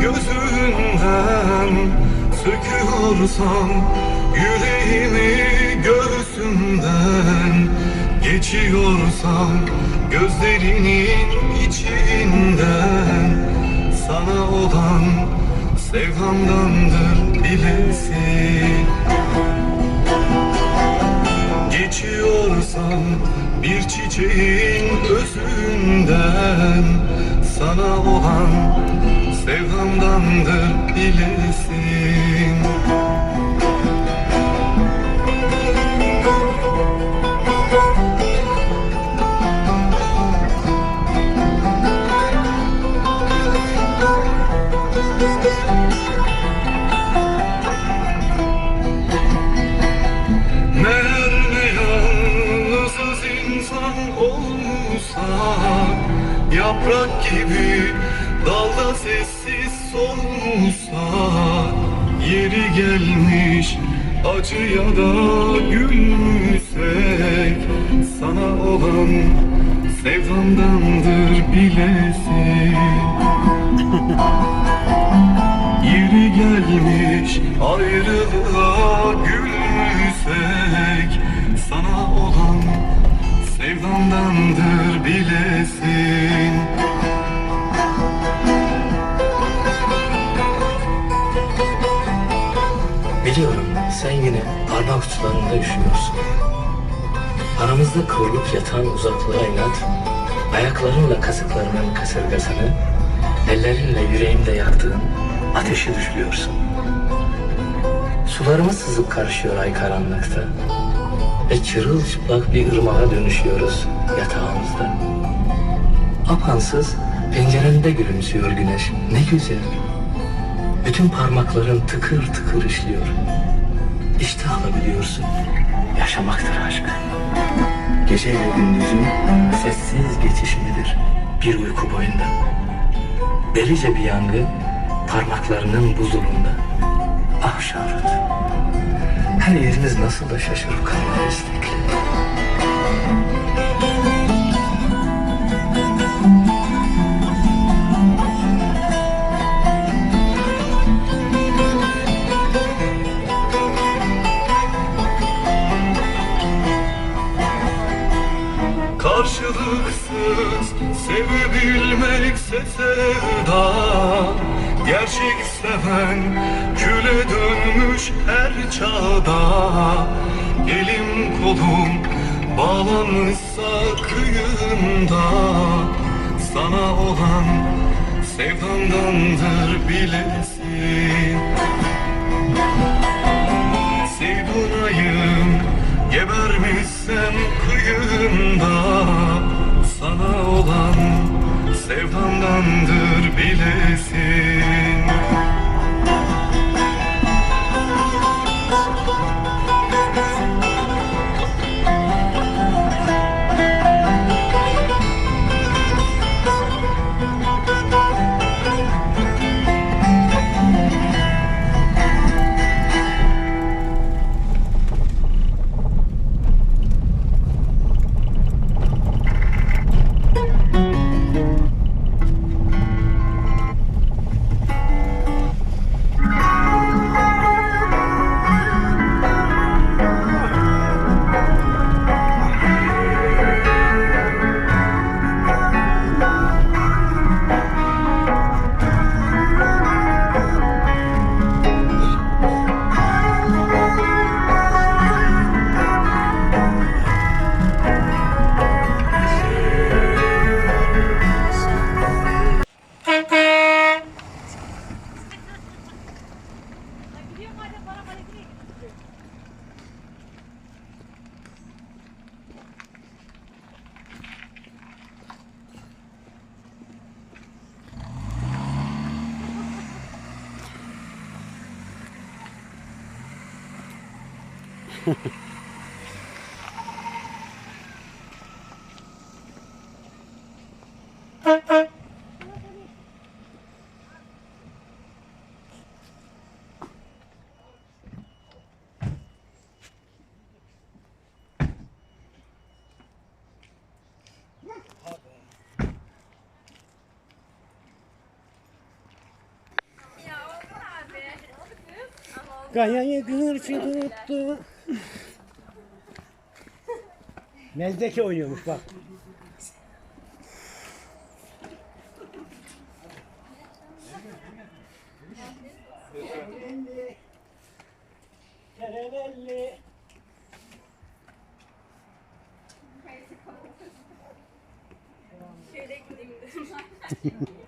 gözünden Söküyorsam yüreğimi göğsümden Geçiyorsam gözlerinin içinden Sana olan sevdamdandır bilesin. Geçiyorsam bir çiçeğin özünden Sana olan sevdamdandır bilesin Yaprak gibi dalda sessiz solmuşsak Yeri gelmiş acıya da gülmüşsek Sana olan sevdamdandır bilesin Yeri gelmiş ayrılığa gülmüşsek Sana olan sevdamdandır bilesin Biliyorum sen yine parmak uçlarında üşüyorsun. Aramızda kıvrılıp yatan uzaklığa inat, ayaklarınla kasıklarının kasırgasını, ellerinle yüreğimde yaktığın ateşi düşlüyorsun. Sularımız sızıp karışıyor ay karanlıkta ve çırılçıplak bir ırmağa dönüşüyoruz yatağımızda. Apansız pencerende gülümsüyor güneş. Ne güzel. Bütün parmakların tıkır tıkır işliyor. İştahla biliyorsun. Yaşamaktır aşk. Geceyle gündüzün sessiz geçişimidir bir uyku boyunda. Delice bir yangın parmaklarının buzulunda. Ah Şarut. Her yeriniz nasıl da şaşırıp kalmaya istekli. Seven küle dönmüş her çağda. Elim kolum bağlanmışsa kıyında. Sana olan sevdamdandır bilesin. Sevdunayım gebermişsem kıyında. Sana olan sevdamdandır bilesin Kayayı gırçı tuttu. Mezdeke oynuyormuş bak. Şöyle gideyim dedim.